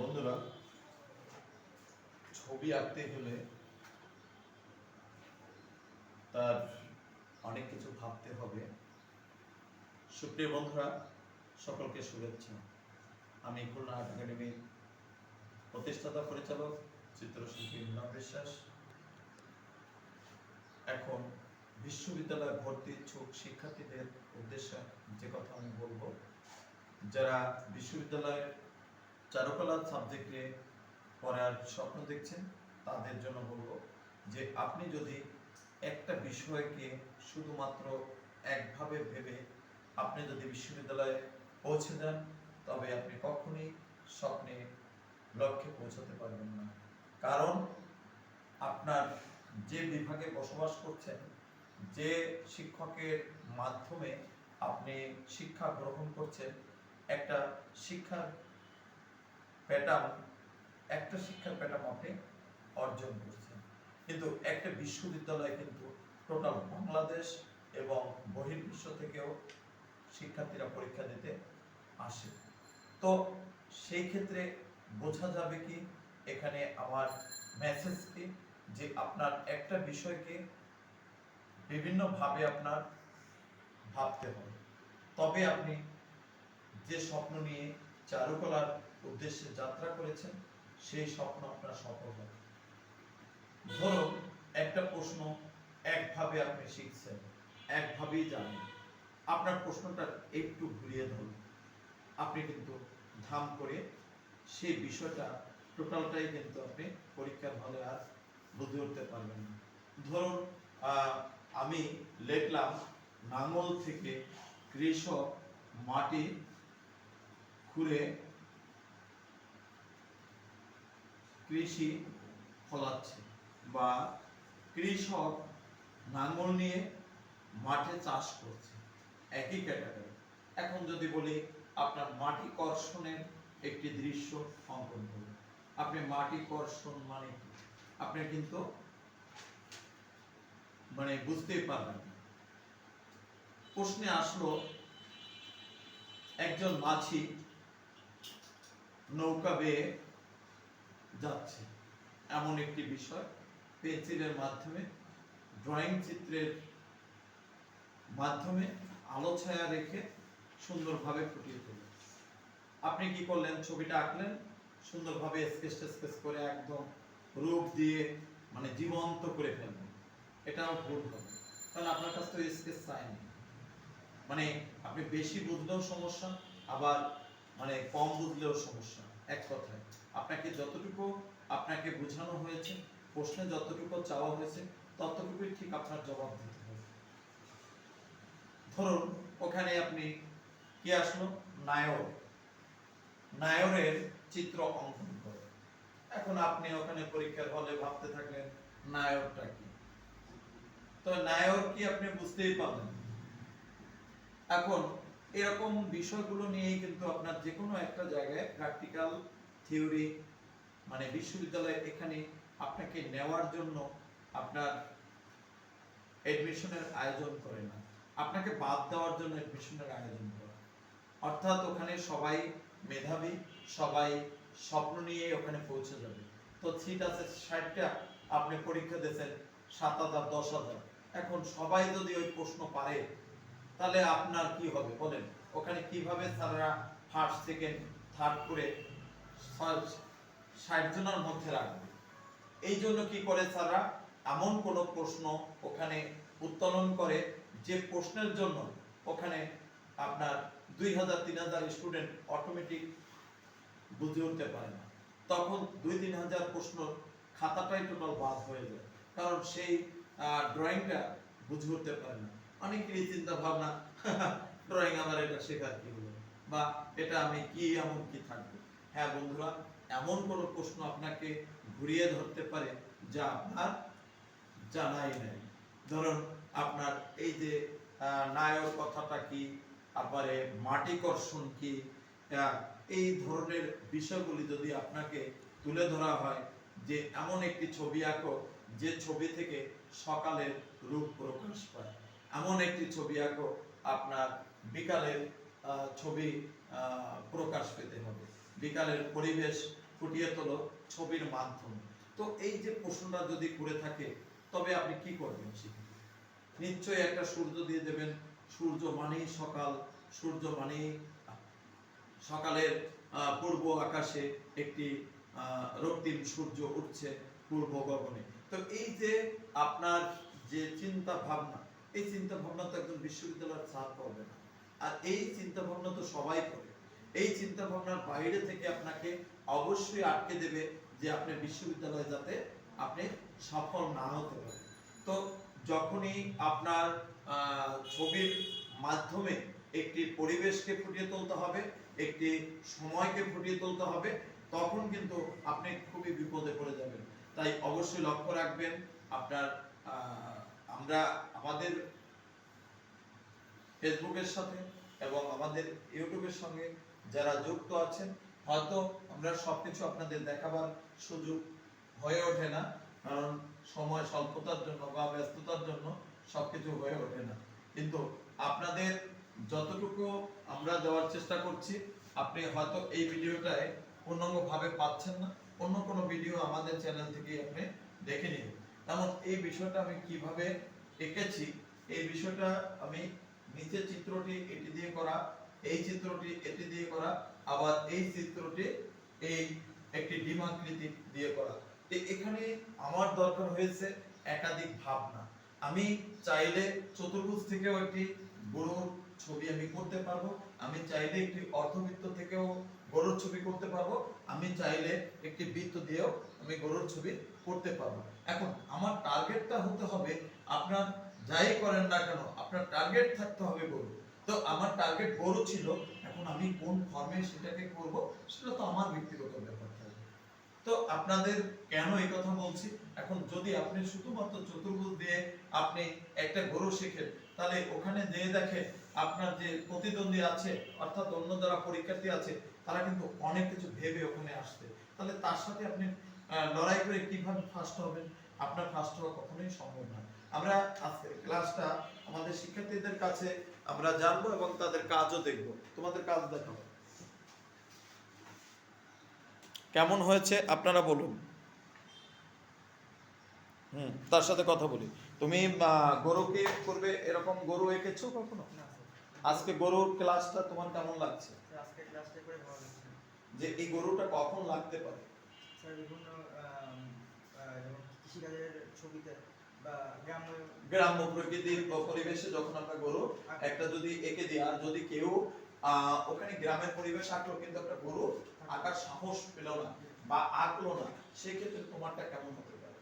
বন্ধুরা, ছবি আঁকতে হলে তার অনেক কিছু ভাবতে হবে। সুপ্রিয় বন্ধুরা, সকলকে শুভেচ্ছা। আমি খুলনা আর্ট একাডেমির প্রতিষ্ঠাতা পরিচালক, চিত্রশিল্পী মীনা বিশ্বাস। এখন বিশ্ববিদ্যালয়ে ভর্তি ইচ্ছুক শিক্ষার্থীদের উদ্দেশ্যে যে কথা আমি বলব, যারা বিশ্ববিদ্যালয়ের চারুকলা সাবজেক্টে পড়ার স্বপ্ন দেখছেন? তাদের জন্য বলব যে আপনি যদি একটা বিষয়কে শুধুমাত্র একভাবে ভেবে আপনি যদি বিশ্ববিদ্যালয়ে পৌঁছে যান, তবে আপনি কখনোই স্বপ্নে লক্ষ্যে পৌঁছাতে পারবেন না। কারণ আপনার যে বিভাগে বসবাস করছেন, যে শিক্ষকের মাধ্যমে আপনি শিক্ষা গ্রহণ করছেন, একটা শিক্ষার প্যাটার্ন একটা শিক্ষার প্যাটার্ন আপনি অর্জন করছেন। কিন্তু একটা বিশ্ববিদ্যালয়ে কিন্তু টোটাল বাংলাদেশ এবং বহির্বিশ্ব থেকেও শিক্ষার্থীরা পরীক্ষা দিতে আসে। তো সেই ক্ষেত্রে বোঝা যাবে কি, এখানে আমার মেসেজ কি, যে আপনার একটা বিষয়কে বিভিন্নভাবে আপনার ভাবতে হবে। তবে আপনি যে স্বপ্ন নিয়ে চারুকলার উদ্দেশ্যে যাত্রা করেছেন, সেই স্বপ্ন আপনার সফল হবে ধরুন, একটা প্রশ্ন একভাবে আপনি শিখছেন, একভাবেই জানেন। আপনার প্রশ্নটা একটু ঘুরিয়ে ধরুন। আপনি কিন্তু ধাম করে সেই বিষয়টা টোটালটাই কিন্তু আপনি পরীক্ষার হলে আর বুঝে উঠতে পারবেন না। ধরুন আমি লিখলাম নাঙল থেকে কৃষক মাটি খুঁড়ে কৃষি ফলাচ্ছে বা কৃষক নাঙল নিয়ে মাঠে চাষ করছে। একই ক্যাটাগরি এখন যদি বলি আপনার মাটি কর্ষণের একটি দৃশ্য অঙ্কন করুন আপনি মাটি কর্ষণ মানে কি? আপনি কিন্তু মানে বুঝতেই পারবেন প্রশ্নে আসলো, একজন মাঝি নৌকা বেয়ে যাচ্ছে। এমন একটি বিষয়, পেন্সিলের মাধ্যমে, ড্রয়িং চিত্রের মাধ্যমে আলো ছায়া রেখে সুন্দরভাবে ফুটিয়ে তুললেন আপনি কি করলেন? ছবিটা আঁকলেন, সুন্দরভাবে স্কেচ স্কেচ করে একদম রূপ দিয়ে মানে জীবন্ত করে ফেলবেন এটাও ভুল হবে। কারণ আপনার কাছ তো স্কেচ চাইনি মানে আপনি বেশি বুঝলেও সমস্যা, আবার মানে কম বুঝলেও সমস্যা। এক কথায়। আপনাকে যতটুকু আপনাকে বোঝানো হয়েছে, প্রশ্নে যতটুকু চাওয়া হয়েছে, ততটুকুই ঠিক আপনার জবাব দিতে হবে। ধরুন, ওখানে আপনি কি আসলো? নায়ক। নায়রের চিত্র অঙ্কন করে। এখন আপনি ওখানে পরীক্ষার হলে ভাবতে থাকলেন, নায়কটা কি? তো নায়ক কি আপনি বুঝতেই পারলেন এখন এরকম বিষয়গুলো নিয়েই কিন্তু আপনার যে কোনো একটা জায়গায় প্র্যাকটিক্যাল থিওরি মানে বিশ্ববিদ্যালয়ে এখানে আপনাকে নেওয়ার জন্য আপনার এডমিশনের আয়োজন করে না। আপনাকে বাদ দেওয়ার জন্য এডমিশনের আয়োজন করে। অর্থাৎ ওখানে সবাই মেধাবী, সবাই স্বপ্ন নিয়ে ওখানে পৌঁছে যাবে। তো সিট আছে ষাটটা, আপনি পরীক্ষা দিয়েছেন সাত হাজার, দশ হাজার। এখন সবাই যদি ওই প্রশ্ন পারে, তাহলে আপনার কি হবে বলেন? ওখানে কীভাবে স্যাররা ফার্স্ট সেকেন্ড থার্ড করে ষাট জনের মধ্যে রাখবে। এই জন্য কি করে এমন কোন প্রশ্ন ওখানে উত্তোলন করে যে প্রশ্নের জন্য ওখানে আপনার দুই হাজার, তিন হাজার স্টুডেন্ট অটোমেটিক বুঝে উঠতে পারে না। তখন দুই, তিন হাজার প্রশ্ন খাতাটাই টোটাল বাদ হয়ে যায়। কারণ সেই ড্রয়িংটা বুঝে উঠতে পারে না। অনেকেরই চিন্তা ভাবনা ড্রয়িং আমার এটা শেখার কি হলো? বা এটা আমি কি, এমন কি থাকবে? হ্যাঁ বন্ধুরা, এমন কোন প্রশ্ন আপনাকে ঘুরিয়ে ধরতে পারে যা আপনার জানাই নাই। ধরুন, আপনার এই যে নায়ক কথাটা কি তারপরে মাটি কর্ষণ কি এই ধরনের বিষয়গুলি যদি আপনাকে তুলে ধরা হয় যে এমন একটি ছবি আঁকো, যে ছবি থেকে সকালের রূপ প্রকাশ পায়। এমন একটি ছবি আঁকো, আপনার বিকালের ছবি প্রকাশ পেতে হবে। বিকালের পরিবেশ ফুটিয়ে তোলো ছবির মাধ্যমে। তো এই যে প্রশ্নটা যদি করে থাকে, তবে আপনি কি করবেন সেক্ষেত্রে? নিশ্চয়ই একটা সূর্য দিয়ে দেবেন। সূর্য মানেই সকাল, সূর্য মানেই সকালের পূর্ব আকাশে একটি রক্তিম সূর্য উঠছে পূর্ব গগনে। তো এই যে আপনার যে চিন্তা ভাবনা এই চিন্তা ভাবনা তো একজন বিশ্ববিদ্যালয়ের ছাত্র করবে না। আর এই চিন্তা ভাবনা তো সবাই করে। এই চিন্তা ভাবনার বাইরে থেকে আপনাকে অবশ্যই আটকে দেবে যে আপনি বিশ্ববিদ্যালয়ে যাতে আপনি সফল না হতে পারেন। তো যখনই আপনার ছবির মাধ্যমে একটি পরিবেশকে ফুটিয়ে তুলতে হবে, একটি সময়কে ফুটিয়ে তুলতে হবে, তখন কিন্তু আপনি খুবই বিপদে পড়ে যাবেন। তাই অবশ্যই লক্ষ্য রাখবেন আপনার আমরা আমাদের ফেসবুকের সাথে এবং আমাদের ইউটিউবের সঙ্গে যারা যুক্ত আছেন, হয়তো আমরা সবকিছু আপনাদের দেখাবার সুযোগ হয়ে ওঠে না, কারণ সময় স্বল্পতার জন্য বা ব্যস্ততার জন্য সবকিছু হয়ে ওঠে না। কিন্তু আপনাদের যতটুকু আমরা দেওয়ার চেষ্টা করছি, আপনি হয়তো এই ভিডিওটায় পূর্ণাঙ্গভাবে পাচ্ছেন না, অন্য কোনো ভিডিও আমাদের চ্যানেল থেকে আপনি দেখে নিন। তেমন এই বিষয়টা আমি কীভাবে এঁকেছি, এই বিষয়টা আমি নিচের চিত্রটি এটি দিয়ে করা এই চিত্রটি এটি দিয়ে করা, আবার এই চিত্রটি এই একটি ডিমাকৃতি দিয়ে করা। এখানে আমার দরকার হয়েছে একাধিক ভাবনা। আমি চাইলে চতুর্ভুজ থেকেও একটি গরুর ছবি আমি করতে পারব, আমি চাইলে একটি অর্ধবৃত্ত থেকেও গরুর ছবি করতে পারব, আমি চাইলে একটি বৃত্ত দিয়েও আমি গরুর ছবি করতে পারব। এখন আমার টার্গেটটা হতে হবে আপনার যাই করেন না কেন, আপনার টার্গেট থাকতে হবে গরু তো আমার টার্গেট গরু ছিল, এখন আমি কোন ফর্মে সেটাকে করব, সেটা তো আমার ব্যক্তিগত ব্যাপার থাকবে তো আপনাদের কেন এই কথা বলছি? এখন যদি আপনি শুধুমাত্র চতুর্ভুজ দিয়ে আপনি একটা গরু শেখেন, তাহলে ওখানে যেয়ে দেখেন আপনার যে প্রতিদ্বন্দ্বী আছে, অর্থাৎ অন্য যারা পরীক্ষার্থী আছে, তারা কিন্তু অনেক কিছু ভেবে ওখানে আসছে। তাহলে তার সাথে আপনি লড়াই করে কীভাবে ফার্স্ট হবেন? আপনার ফার্স্ট হওয়া কখনোই সম্ভব না আমরা আজকের ক্লাসটা আমাদের শিক্ষার্থীদের কাছে আমরা জানব এবং তাদের কাজও দেখব। তোমাদের কাজ দেখাবো কেমন হয়েছে আপনারা বলুন। হুম তার সাথে কথা বলি। তুমি গরুকে করবে এরকম গরু এঁকেছো কখনো? আজকে গরুর ক্লাসটা তোমার কেমন লাগছে? আজকে ক্লাসটা করে ভালো লাগছে। যে এই গরুটা কখন লাগতে পারে? স্যার বিভিন্ন যেমন কৃষিকাজের ছবিতে গ্রাম্য প্রকৃতির পরিবেশে যখন আমরা গরু একটা যদি এঁকে দিই আর যদি কেউ ওখানে গ্রামের পরিবেশ আঁকলো কিন্তু একটা গরু আঁকার সাহস পেল না বা আঁকলো না সেক্ষেত্রে তোমারটা কেমন হতে পারে?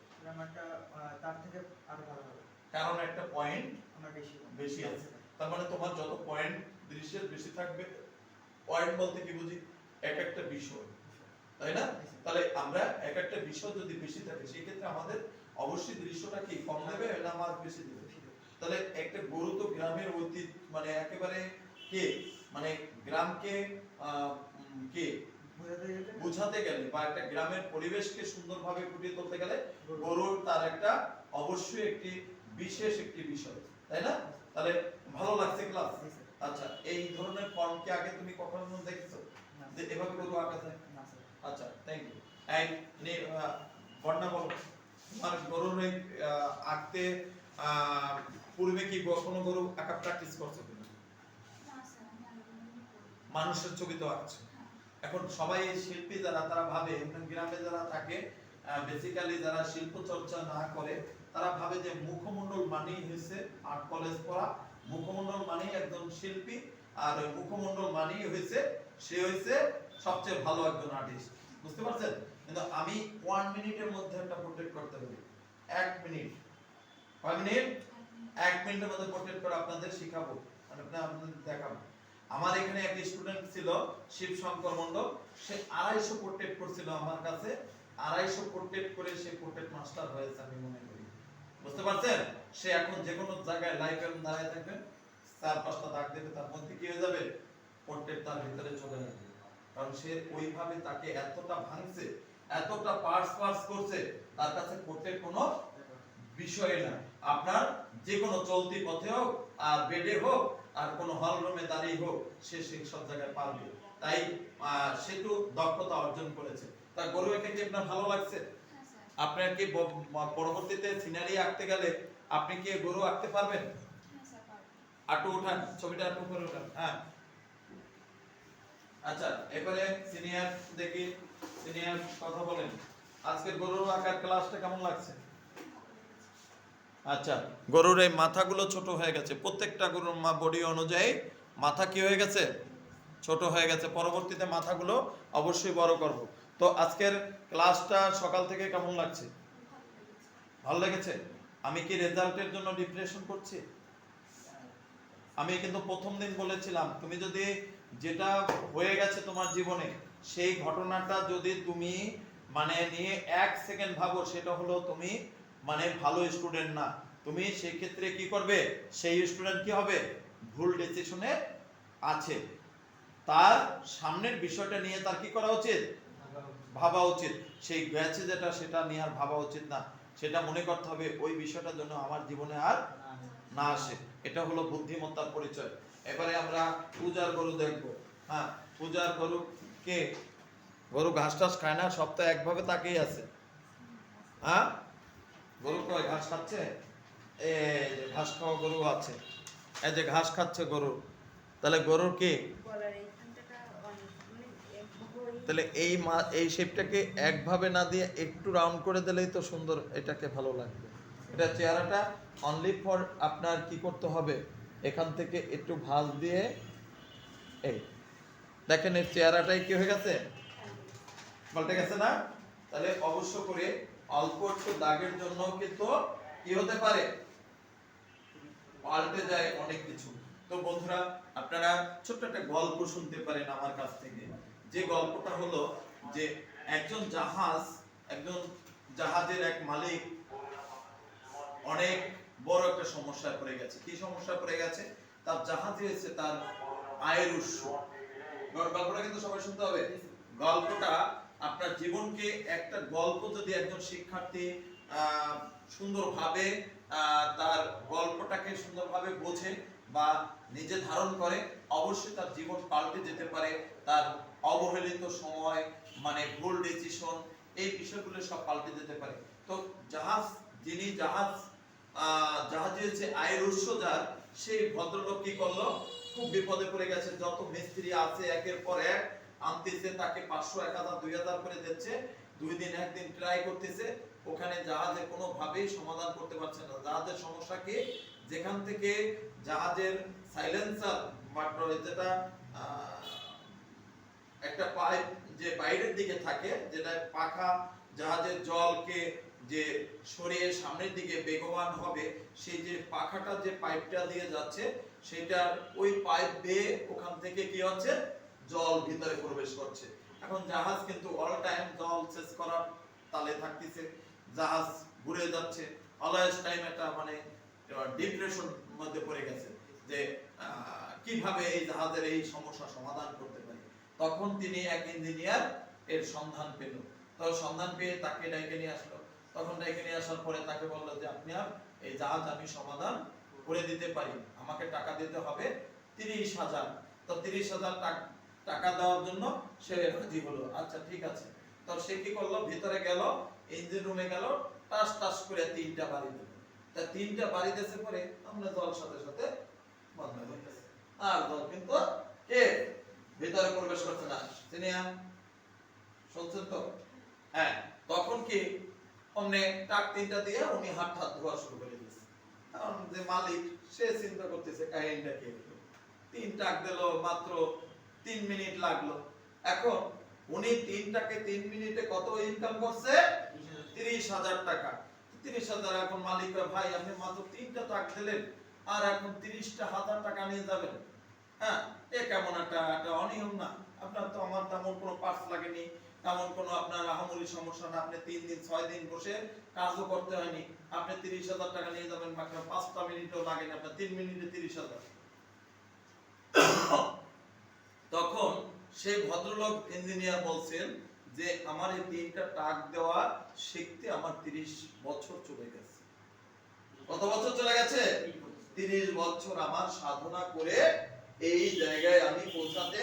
তার থেকে আরও ভালো হবে। কারণ একটা পয়েন্ট আমার বেশি বেশি আছে। তার মানে তোমার যত পয়েন্ট দৃশ্যের বেশি থাকবে পয়েন্ট বলতে কি বুঝি? এক একটা বিষয়। তাই না? তাহলে আমরা এক একটা বিষয় যদি বেশি থাকে সেক্ষেত্রে আমাদের অবশ্যই দৃশ্যটা কি? কম দেবে না মার্ক বেশি দেবে তাহলে একটা গরু তো গ্রামের ঐতিহ্য মানে একেবারে কে? মানে গ্রামকে কে? বোঝাতে গেলে? বা একটা গ্রামের পরিবেশকে সুন্দরভাবে ফুটিয়ে তুলতে গেলে গরুর তার একটা অবশ্যই একটি বিশেষ একটি বিষয় তাই না? তাহলে ভালো লাগছে ক্লাস আচ্ছা এই ধরনের ফর্ম কি আগে তুমি কখনো দেখছ? যে এভাবে গরু আঁকা যায়? আচ্ছা থ্যাংক ইউ নে বর্ণা বলো। তোমার এই আঁকতে পূর্বে কি কোনো গরু আঁকা প্র্যাকটিস করছ কিনা? মানুষের ছবি তো আঁকছো এখন সবাই শিল্পী যারা, তারা ভাবে গ্রামে যারা থাকে বেসিক্যালি যারা শিল্প চর্চা না করে, তারা ভাবে যে মুখমণ্ডল মানেই হয়েছে আর্ট কলেজ পড়া। মুখমণ্ডল মানেই একজন শিল্পী, আর মুখমণ্ডল মানেই হয়েছে সে হয়েছে সবচেয়ে ভালো একজন আর্টিস্ট বুঝতে পারছেন? কিন্তু আমি ওয়ান মিনিটের মধ্যে একটা পোর্ট্রেট করতে পারি। এক মিনিট কয় মিনিট এক মিনিটের মধ্যে পোর্ট্রেট করে আপনাদের শিখাবো। মানে আপনাদের দেখাবো। আমার এখানে এক স্টুডেন্ট ছিল শিব শঙ্কর মন্ডল সে আড়াইশো পোর্ট্রেট করছিল আমার কাছে। আড়াইশো পোর্ট্রেট করে সে পোর্ট্রেট মাস্টার হয়েছে আমি মনে করি। বুঝতে পারছেন? সে এখন যে কোনো জায়গায় লাইভ দাঁড়ায় থাকবেন চার পাঁচটা দাগ দেবে তার মধ্যে কি হয়ে যাবে? পোর্ট্রেট তার ভিতরে চলে যাবে। কারণ সে ওইভাবে তাকে এতটা ভাঙছে এতটা পার্স পার্স করছে তার কাছে পোর্ট্রেট কোনো বিষয় না। আপনার যে কোনো চলতি পথে হোক আর বেডে হোক আর কোনো হল রুমে দাঁড়িয়ে হোক সে সেই সব জায়গায় পারবে তাই আহ, সে তো দক্ষতা অর্জন করেছে। তা গরু এঁকে কি আপনার ভালো লাগছে? আপনার কি পরবর্তীতে সিনারি আঁকতে গেলে আপনি কি গরু আঁকতে পারবেন? আটু উঠান ছবিটা আটু করে উঠান হ্যাঁ। আচ্ছা এবারে সিনিয়র দেখি। সিনিয়র কথা বলেন। আজকের গরুর আকার ক্লাসটা কেমন লাগছে? আচ্ছা গরুর এই মাথাগুলো ছোট হয়ে গেছে। প্রত্যেকটা গরুর মা বডি অনুযায়ী মাথা কি হয়ে গেছে? ছোট হয়ে গেছে। পরবর্তীতে মাথাগুলো অবশ্যই বড় করব। তো আজকের ক্লাসটা সকাল থেকে কেমন লাগছে? ভালো লেগেছে? আমি কি রেজাল্টের জন্য ডিপ্রেশন করছি? আমি কিন্তু প্রথম দিন বলেছিলাম, তুমি যদি যেটা হয়ে গেছে তোমার জীবনে সেই ঘটনাটা যদি তুমি মানে নিয়ে এক সেকেন্ড ভাবো, সেটা হলো তুমি মানে ভালো স্টুডেন্ট না। তুমি সেই ক্ষেত্রে কি করবে? সেই স্টুডেন্ট কি হবে? ভুল ডিসিশনে আছে। তার সামনের বিষয়টা নিয়ে তার কি করা উচিত? ভাবা উচিত। সেই গেছে যেটা, সেটা নিয়ে আর ভাবা উচিত না। সেটা মনে করতে হবে, ওই বিষয়টার জন্য আমার জীবনে আর না আসে। এটা হলো বুদ্ধিমত্তার পরিচয়। এবারে আমরা পূজার গরু দেখব। হ্যাঁ পূজার গরু কে? গরু ঘাস টাস খায় না সপ্তাহে একভাবে তাকেই আছে। হ্যাঁ? গরু কয় ঘাস খাচ্ছে? এই যে ঘাস খাওয়া গরু আছে। এই যে ঘাস খাচ্ছে গরু। তাহলে গরুর কি? মানে তাহলে এই মা এই শেপটাকে একভাবে না দিয়ে একটু রাউন্ড করে দিলেই তো সুন্দর এটাকে ভালো লাগবে। এটা চেহারাটা অনলি ফর আপনার কি করতে হবে? এখান থেকে একটু ভাঁজ দিয়ে এই দেখেন এর চেহারাটাই কি হয়ে গেছে? পাল্টে গেছে না? তাহলে অবশ্য করে অল্প একটু দাগের জন্য কিন্তু কি হতে পারে? পাল্টে যায় অনেক কিছু। তো বন্ধুরা, আপনারা ছোট্ট একটা গল্প শুনতে পারেন আমার কাছ থেকে। যে গল্পটা হলো যে একজন জাহাজ, একজন জাহাজের এক মালিক অনেক বড় একটা সমস্যায় পড়ে গেছে। কি সমস্যা পড়ে গেছে? তার জাহাজে এসে তার আয়ের উৎস। গল্পটা কিন্তু সবাই শুনতে হবে। গল্পটা আপনার জীবনকে একটা গল্প যদি একজন শিক্ষার্থী সুন্দরভাবে তার গল্পটাকে সুন্দরভাবে বোঝে বা নিজে ধারণ করে, অবশ্যই তার জীবন পাল্টে যেতে পারে। তার অবহেলিত সময় মানে ভুল ডিসিশন এই বিষয়গুলো সব পাল্টে যেতে পারে। তো জাহাজ, যিনি জাহাজ জাহাজের যে আয়ের উৎস যার, সেই ভদ্রলোক কি করল? খুব বিপদে পড়ে গেছে। যত মিস্ত্রি আছে, একের পর এক আনতেছে, তাকে পাঁচশো, এক হাজার, দুই হাজার করে দিচ্ছে। দুই দিন, একদিন ট্রাই করতেছে। ওখানে জাহাজে কোনো ভাবেই সমাধান করতে পারছে না। জাহাজের সমস্যা কি? যেখান থেকে জাহাজের সাইলেন্সার যেটা একটা পাইপ যে বাইরের দিকে থাকে, যেটা পাখা জাহাজের জলকে যে সরিয়ে সামনের দিকে বেগবান হবে, সেই যে পাখাটা যে পাইপটা দিয়ে যাচ্ছে সেটার ওই পাইপ বেয়ে ওখান থেকে কি হচ্ছে? জল ভিতরে প্রবেশ করছে। এখন জাহাজ কিন্তু অল টাইম জল শেষ করার তালে থাকতেছে। জাহাজ ঘুরে যাচ্ছে। অলওয়েজ টাইম একটা মানে ডিপ্রেশন মধ্যে পড়ে গেছে যে কীভাবে এই জাহাজের এই সমস্যা সমাধান করতে পারি? তখন তিনি এক ইঞ্জিনিয়ার এর সন্ধান পেল। তো সন্ধান পেয়ে তাকে ডেকে নিয়ে আসলো। তখন ডেকে নিয়ে আসার পরে তাকে বলল যে, আপনি আর এই জাহাজ আমি সমাধান করে দিতে পারি। আমাকে টাকা দিতে হবে তিরিশ হাজার। তো তিরিশ হাজার টাক- দেওয়ার জন্য সে রাজি হলো। আচ্ছা ঠিক আছে। তো সে কি করল? ভিতরে গেল ইঞ্জিন রুমে গেল, টাস টাস করে তিনটা বাড়ি দিল। তা তিনটা বাড়ি দেশে পরে আমরা জল সাথে সাথে বন্ধ হয়ে গেছে। আর জল কিন্তু কে? ভিতরে প্রবেশ করছে না। সিনিয়া শুনছেন তো? হ্যাঁ তখন কি? অমনে টাক তিনটা দিয়ে উনি হাত হাত ধোয়া শুরু করে যে মালিক, সে চিন্তা করতেছে, কাহিনীটা কি? তিন টাক দিল, মাত্র তিন মিনিট লাগল। এখন উনি তিনটাকে তিন মিনিটে কত ইনকাম করছে? তিরিশ হাজার টাকা। তিরিশ হাজার এখন মালিক ভাই, আপনি মাত্র তিনটা টাক দিলেন আর এখন তিরিশটা হাজার টাকা নিয়ে যাবেন। হ্যাঁ এ কেমন একটা একটা অনিয়ম না? আপনার তো আমার তেমন কোনো পার্স লাগেনি। তেমন কোনো আপনার আহামরি সমস্যা না। আপনি তিন দিন, ছয় দিন বসে কাজও করতে হয়নি। আপনি তিরিশ হাজার টাকা নিয়ে যাবেন, মাত্র পাঁচটা মিনিটও লাগেনি আপনার তিন মিনিটে তিরিশ হাজার। তখন সেই ভদ্রলোক ইঞ্জিনিয়ার বলছেন যে, আমার এই তিনটা টাক দেওয়া শিখতে আমার তিরিশ বছর চলে গেছে। কত বছর চলে গেছে? তিরিশ বছর আমার সাধনা করে এই জায়গায় আমি পৌঁছাতে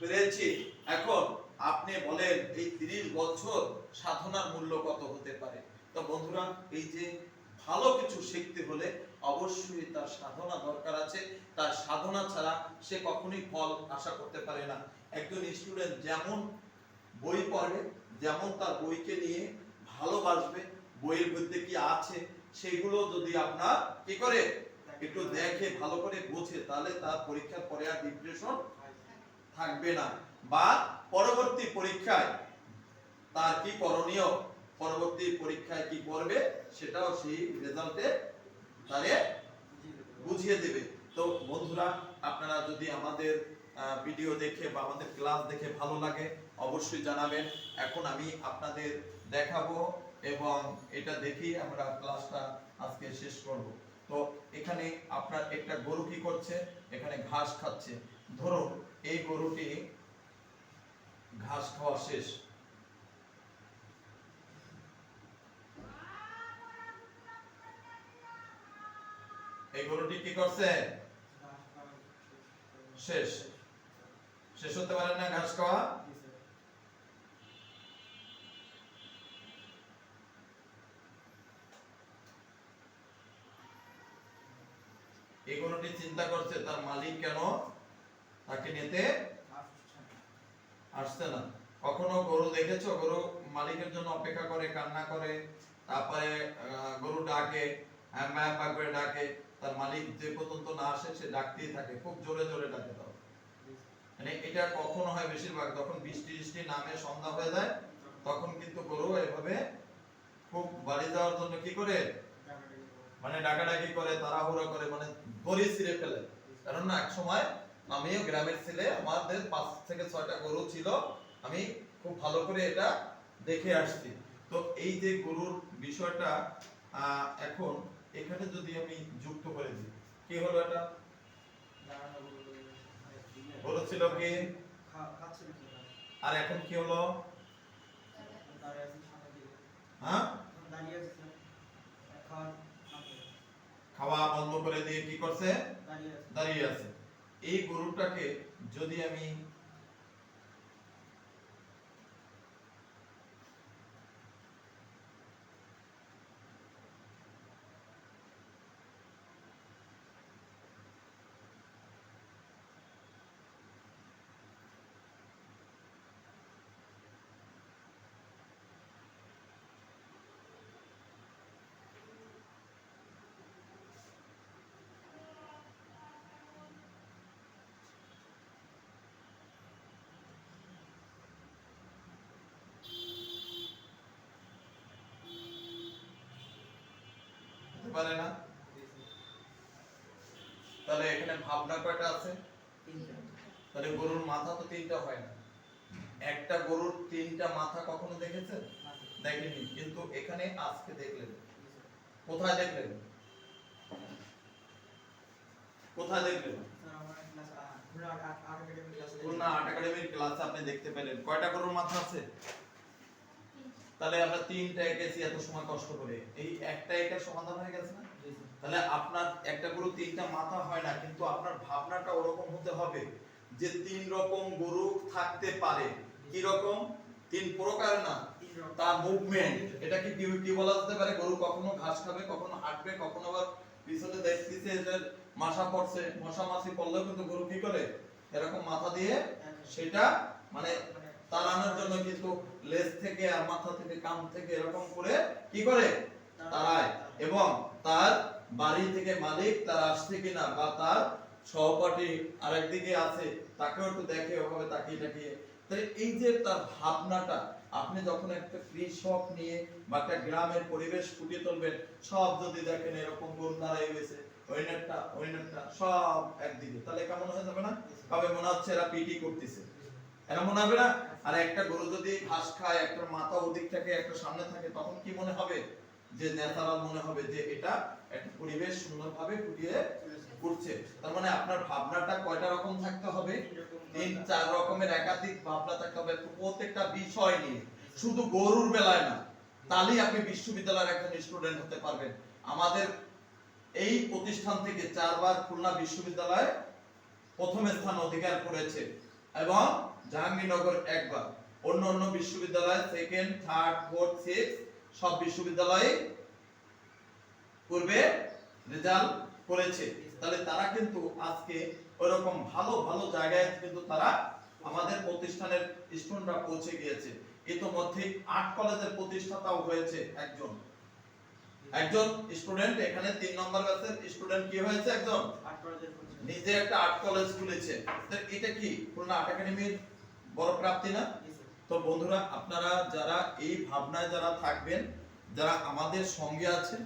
পেরেছি। এখন আপনি বলেন এই তিরিশ বছর সাধনার মূল্য কত হতে পারে? তো বন্ধুরা, এই যে ভালো কিছু শিখতে হলে অবশ্যই তার সাধনা দরকার আছে। তার সাধনা ছাড়া সে কখনোই ফল আশা করতে পারে না। একজন স্টুডেন্ট যেমন বই পড়বে যেমন তার বইকে নিয়ে ভালোবাসবে, বইয়ের মধ্যে কি আছে, সেগুলো যদি আপনার কি করে? একটু দেখে, ভালো করে বোঝে, তাহলে তার পরীক্ষার পরে আর ডিপ্রেশন থাকবে না। বা পরবর্তী পরীক্ষায় তার কি করণীয়? পরবর্তী পরীক্ষায় কি করবে? সেটাও সেই রেজাল্টে তারে বুঝিয়ে দেবে। তো বন্ধুরা, আপনারা যদি আমাদের ভিডিও দেখে বা আমাদের ক্লাস দেখে ভালো লাগে, অবশ্যই জানাবেন। এখন আমি আপনাদের দেখাবো এবং এটা দেখেই আমরা ক্লাসটা আজকে শেষ করব। তো এখানে আপনার একটা গরু কি করছে? এখানে ঘাস খাচ্ছে। ধরুন, এই গরুটি ঘাস খাওয়া শেষ এই গরুটি কি করছে? শেষ। শেষ হতে পারে না ঘাস খাওয়া? এই গরুটি চিন্তা করছে, তার মালিক কেন তাকে নিতে আসছে না। কখনো গরু দেখেছ? গরু মালিকের জন্য অপেক্ষা করে কান্না করে তারপরে গরু ডাকে হ্যাঁ, ম্যা ম্যা করে ডাকে তার মালিক যে পর্যন্ত না আসে সে ডাকতেই থাকে। খুব জোরে জোরে ডাকে তাও। মানে এটা কখনো হয় বেশিরভাগ। যখন বৃষ্টি বৃষ্টি নামে সন্ধ্যা হয়ে যায় তখন কিন্তু গরু এভাবে খুব বাড়ি যাওয়ার জন্য কি করে? মানে ডাকাডাকি করে তাড়াহুড়া করে মানে দড়ি ছিঁড়ে ফেলে। কারণ না এক সময় আমিও গ্রামের ছেলে, আমাদের পাঁচ থেকে ছয়টা গরু ছিল। আমি খুব ভালো করে এটা দেখে আসছি। তো এই যে গরুর বিষয়টা এখন এখানে যদি আমি যুক্ত করে দিই, কি হলো এটা? গরু ছিল কি? আর এখন কি হলো? হ্যাঁ? খাওয়া বন্ধ করে দিয়ে কি করছে? দাঁড়িয়ে আছে। এই গরুটাকে যদি আমি হতে পারে না। তাহলে এখানে ভাবনা কয়টা আছে? তাহলে গরুর মাথা তো তিনটা হয় না। একটা গরুর তিনটা মাথা কখনো দেখেছেন? দেখেনি কিন্তু এখানে আজকে দেখলেন। কোথায় দেখলেন? কোথায় দেখলেন? খুলনা আর্ট একাডেমির ক্লাসে আপনি দেখতে পেলেন। কয়টা গরুর মাথা আছে? তাহলে আমরা তিনটা এঁকেছি এত সময় কষ্ট করে। এই একটা এটার সমাধান হয়ে গেছে না? তাহলে আপনার একটা গরু তিনটা মাথা হয় না কিন্তু আপনার ভাবনাটা ওরকম হতে হবে যে তিন রকম গরু থাকতে পারে। কি রকম? তিন প্রকার না? তার মুভমেন্ট এটা কি কি বলা যেতে পারে? গরু কখনো ঘাস খাবে কখনো হাঁটবে কখনো আবার পিছনে দেখতেছে যে মাসা পড়ছে মশা মাছি পড়লেও কিন্তু গরু কি করে? এরকম মাথা দিয়ে সেটা মানে তাড়ানোর জন্য কিন্তু লেজ থেকে আর মাথা থেকে কান থেকে এরকম করে কি করে? তাড়ায়। এবং তার বাড়ি থেকে মালিক তার আসছে কিনা বা তার সহপাঠী আরেকদিকে আছে তাকেও একটু দেখে ওভাবে তাকিয়ে তাকিয়ে। তাই এই যে তার ভাবনাটা আপনি যখন একটা কৃষক নিয়ে বা একটা গ্রামের পরিবেশ ফুটিয়ে তুলবেন সব যদি দেখেন এরকম গরু দাঁড়াই গেছে ওইনারটা ওইনারটা সব একদিকে। তাহলে কেমন হয়ে যাবে না? তবে মনে হচ্ছে এরা পিটি করতেছে। এরা মনে হবে না? আর একটা গরু যদি ঘাস খায়, একটা মাথা ওদিক থাকে, একটা সামনে থাকে, তখন কি মনে হবে? যে ন্যাচারাল মনে হবে যে এটা একটা পরিবেশ সুন্দরভাবে ফুটিয়ে উঠছে তার মানে আপনার ভাবনাটা কয়টা রকম থাকতে হবে? তিন, চার রকমের একাধিক ভাবনা থাকতে হবে। প্রত্যেকটা বিষয় নিয়ে। শুধু গরুর বেলায় না, তাহলেই আপনি বিশ্ববিদ্যালয়ের একজন স্টুডেন্ট হতে পারবেন। আমাদের এই প্রতিষ্ঠান থেকে চারবার খুলনা বিশ্ববিদ্যালয় প্রথম স্থান অধিকার করেছে। এবং জাহাঙ্গীরনগর একবার। অন্য অন্য বিশ্ববিদ্যালয় সেকেন্ড থার্ড ফোর্থ সিক্স সব বিশ্ববিদ্যালয়ে পূর্বে রেজাল্ট করেছে। তাহলে তারা কিন্তু আজকে ওরকম ভালো ভালো জায়গায় কিন্তু তারা আমাদের প্রতিষ্ঠানের স্টুডেন্টরা পৌঁছে গিয়েছে। ইতোমধ্যে আর্ট কলেজের প্রতিষ্ঠাতাও হয়েছে একজন। একজন স্টুডেন্ট এখানে তিন নম্বর ব্যাচের স্টুডেন্ট কি হয়েছে একজন? আট। নিজে একটা আর্ট কলেজ খুলেছে। এটা কি? খুলনা আর্ট একাডেমির বড় প্রাপ্তি না? তো বন্ধুরা আপনারা যারা এই ভাবনায় যারা থাকবেন যারা আমাদের সঙ্গে আছেন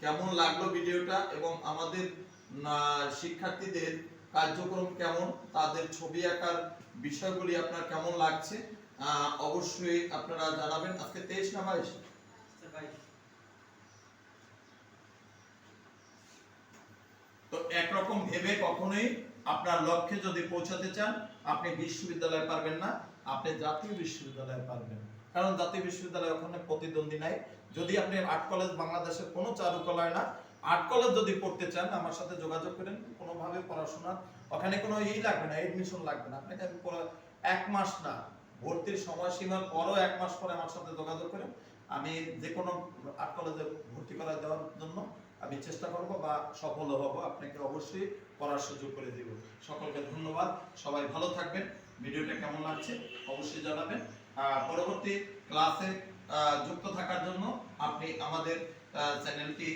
কেমন লাগল ভিডিওটা এবং আমাদের শিক্ষার্থীদের কার্যক্রম কেমন তাদের ছবি আঁকার বিষয়গুলি আপনার কেমন লাগছে আহ, অবশ্যই আপনারা জানাবেন। আজকে তেইশ না বাইশ। তো একরকম ভেবে কখনোই আপনার লক্ষ্যে যদি পৌঁছাতে চান আপনি বিশ্ববিদ্যালয়ে পারবেন না, আপনি জাতীয় বিশ্ববিদ্যালয়ে পারবেন। কারণ জাতীয় বিশ্ববিদ্যালয়ে ওখানে প্রতিদ্বন্দ্বী নাই। যদি আপনি আর্ট কলেজ বাংলাদেশের কোনো চারুকলায় না, আর্ট কলেজ যদি পড়তে চান, আমার সাথে যোগাযোগ করেন, কোনোভাবে পড়াশোনা, ওখানে কোনো ই লাগবে না এডমিশন লাগবে না। আপনাকে আমি এক মাস না, ভর্তির সময়সীমার পরও এক মাস পরে আমার সাথে যোগাযোগ করেন। আমি যে কোনো আর্ট কলেজে ভর্তি করা দেওয়ার জন্য আমি চেষ্টা করব বা সফল হব। আপনাকে অবশ্যই পড়ার সুযোগ করে দিব। সকলকে ধন্যবাদ। সবাই ভালো থাকবেন। ভিডিওটা কেমন লাগছে অবশ্যই জানাবেন। পরবর্তী ক্লাসে যুক্ত থাকার জন্য আপনি আমাদের চ্যানেলটি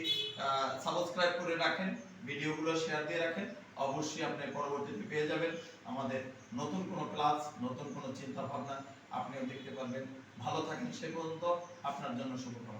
সাবস্ক্রাইব করে রাখেন, ভিডিওগুলো শেয়ার দিয়ে রাখেন। অবশ্যই আপনি পরবর্তীতে পেয়ে যাবেন আমাদের নতুন কোনো ক্লাস, নতুন কোনো চিন্তা ভাবনা আপনিও দেখতে পারবেন। ভালো থাকেন সে পর্যন্ত আপনার জন্য শুভকামনা।